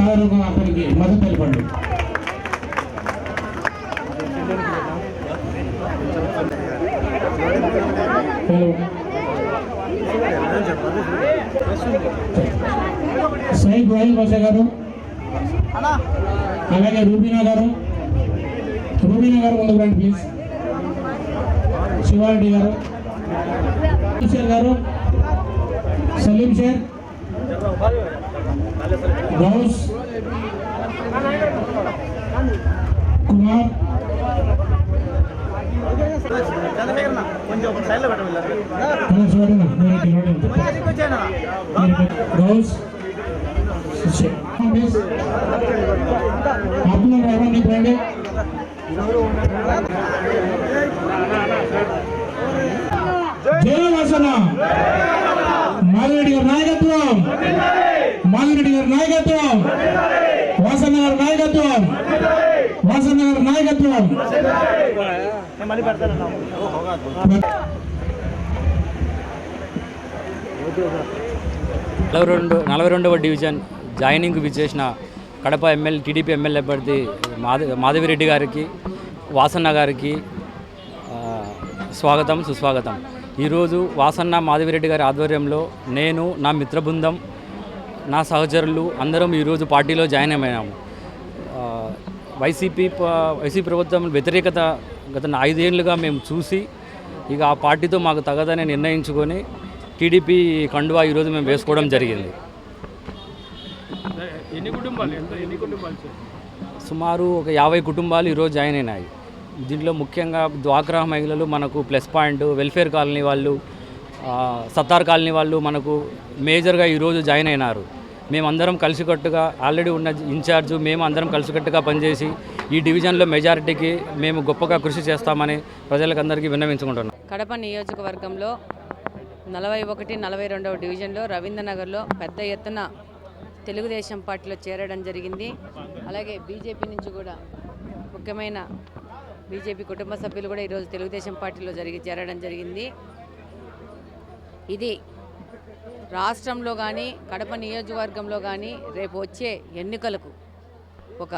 అందరూ అతనికి మద్దతు తెలపండి. సైద్ వాయిల్ భాష గారు. అలాగే రూబీనా గారు. రూబీనా గారు ముందుకు రండి ప్లీజ్ శివారెడ్డి గారు. షేర్ గారు. సలీం షేర్ గౌస్ కుమార్ గౌస్ అబ్దుల్ గారి నాయకత్వం నాయకత్వం. వాసన్న గారి నాయకత్వం. వాసన్న గారి నాయకత్వం. నలభై రెండు నలభై రెండవ డివిజన్ జాయినింగ్ విచ్చేసిన కడప ఎమ్మెల్యే టీడీపీ ఎమ్మెల్యే అభ్యర్థి మాధ మాధవిరెడ్డి గారికి వాసన్న గారికి స్వాగతం సుస్వాగతం. ఈరోజు వాసన్న మాధవిరెడ్డి గారి ఆధ్వర్యంలో నేను నా మిత్రబృందం నా సహచరులు అందరం ఈరోజు పార్టీలో జాయిన్ అయినాము. వైసీపీ వైసీపీ ప్రభుత్వం వ్యతిరేకత గత ఐదేళ్ళుగా మేము చూసి ఇక ఆ పార్టీతో మాకు తగదని నిర్ణయించుకొని టీడీపీ కండువా ఈరోజు మేము వేసుకోవడం జరిగింది. సుమారు ఒక యాభై కుటుంబాలు ఈరోజు జాయిన్ అయినాయి. దీంట్లో ముఖ్యంగా డ్వాక్రా మహిళలు మనకు ప్లస్ పాయింట్ వెల్ఫేర్ కాలనీ వాళ్ళు సత్తార్ కాలనీ వాళ్ళు మనకు మేజర్గా ఈరోజు జాయిన్ అయినారు. మేమందరం కలిసికట్టుగా ఆల్రెడీ ఉన్న ఇన్ఛార్జు మేము అందరం కలిసికట్టుగా పనిచేసి ఈ డివిజన్లో మెజారిటీకి మేము గొప్పగా కృషి చేస్తామని ప్రజలకందరికీ విన్నవించుకుంటున్నాం. కడప నియోజకవర్గంలో నలభై ఒకటి నలభై రెండవ డివిజన్లో రవీంద్రనగర్లో పెద్ద ఎత్తున తెలుగుదేశం పార్టీలో చేరడం జరిగింది. అలాగే బీజేపీ నుంచి కూడా ముఖ్యమైన బీజేపీ కుటుంబ సభ్యులు కూడా ఈరోజు తెలుగుదేశం పార్టీలో జరిగి చేరడం జరిగింది. ఇది రాష్ట్రంలో కానీ కడప నియోజకవర్గంలో కానీ రేపు వచ్చే ఎన్నికలకు ఒక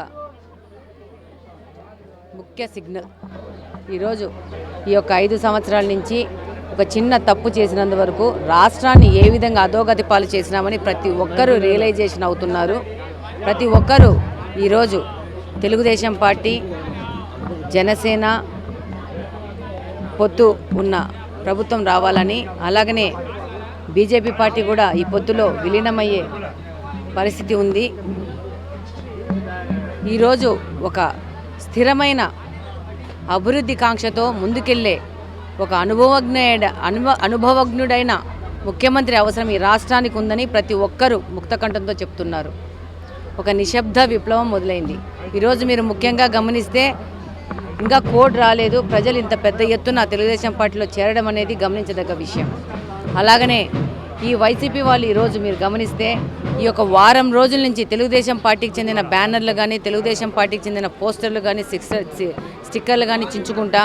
ముఖ్య సిగ్నల్. ఈరోజు ఈ యొక్క ఐదు సంవత్సరాల నుంచి ఒక చిన్న తప్పు చేసినందు వరకు రాష్ట్రాన్ని ఏ విధంగా అధోగతి పాలు చేసినామని ప్రతి ఒక్కరూ రియలైజేషన్ అవుతున్నారు. ప్రతి ఒక్కరూ ఈరోజు తెలుగుదేశం పార్టీ జనసేన పొత్తు ఉన్న ప్రభుత్వం రావాలని అలాగనే బీజేపీ పార్టీ కూడా ఈ పొత్తులో విలీనమయ్యే పరిస్థితి ఉంది. ఈరోజు ఒక స్థిరమైన అభివృద్ధి కాంక్షతో ముందుకెళ్ళే ఒక అనుభవజ్ఞ అనుభవ అనుభవజ్ఞుడైన ముఖ్యమంత్రి అవసరం ఈ రాష్ట్రానికి ఉందని ప్రతి ఒక్కరూ ముక్తకంఠంతో చెప్తున్నారు. ఒక నిశ్శబ్ద విప్లవం మొదలైంది. ఈరోజు మీరు ముఖ్యంగా గమనిస్తే ఇంకా కోడ్ రాలేదు. ప్రజలు ఇంత పెద్ద ఎత్తున తెలుగుదేశం పార్టీలో చేరడం అనేది గమనించదగ్గ విషయం. అలాగనే ఈ వైసీపీ వాళ్ళు ఈరోజు మీరు గమనిస్తే ఈ యొక్క వారం రోజుల నుంచి తెలుగుదేశం పార్టీకి చెందిన బ్యానర్లు కానీ తెలుగుదేశం పార్టీకి చెందిన పోస్టర్లు కానీ సిక్స్ స్టిక్కర్లు కానీ చించుకుంటా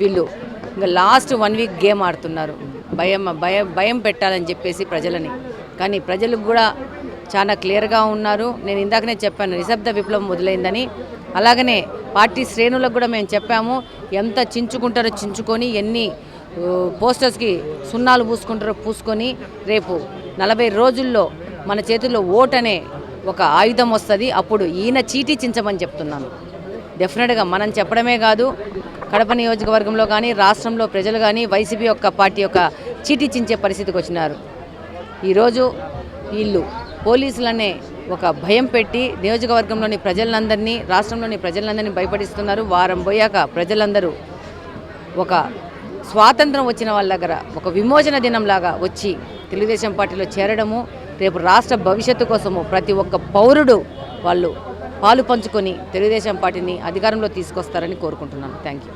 వీళ్ళు ఇంకా లాస్ట్ వన్ వీక్ గేమ్ ఆడుతున్నారు. భయం భయం భయం పెట్టాలని చెప్పేసి ప్రజలని. కానీ ప్రజలకు కూడా చాలా క్లియర్గా ఉన్నారు. నేను ఇందాకనే చెప్పాను నిశ్శబ్ద విప్లవం మొదలైందని. అలాగనే పార్టీ శ్రేణులకు కూడా మేము చెప్పాము ఎంత చించుకుంటారో చించుకొని ఎన్ని పోస్టర్స్కి సున్నాలు పూసుకుంటారు పూసుకొని రేపు నలభై రోజుల్లో మన చేతుల్లో ఓట్ అనే ఒక ఆయుధం వస్తుంది. అప్పుడు ఈయన చీటీ చించమని చెప్తున్నాను. డెఫినెట్గా మనం చెప్పడమే కాదు కడప నియోజకవర్గంలో కానీ రాష్ట్రంలో ప్రజలు కానీ వైసీపీ యొక్క పార్టీ యొక్క చీటీ చించే పరిస్థితికి వచ్చినారు. ఈరోజు వీళ్ళు పోలీసులనే ఒక భయం పెట్టి నియోజకవర్గంలోని ప్రజలందరినీ రాష్ట్రంలోని ప్రజలందరినీ భయపడిస్తున్నారు. వారం పోయాక ప్రజలందరూ ఒక స్వాతంత్రం వచ్చిన వాళ్ళ దగ్గర ఒక విమోచన దినంలాగా వచ్చి తెలుగుదేశం పార్టీలో చేరడము రేపు రాష్ట్ర భవిష్యత్తు కోసము ప్రతి ఒక్క పౌరుడు వాళ్ళు పాలు పంచుకొని తెలుగుదేశం పార్టీని అధికారంలో తీసుకొస్తారని కోరుకుంటున్నాను. Thank you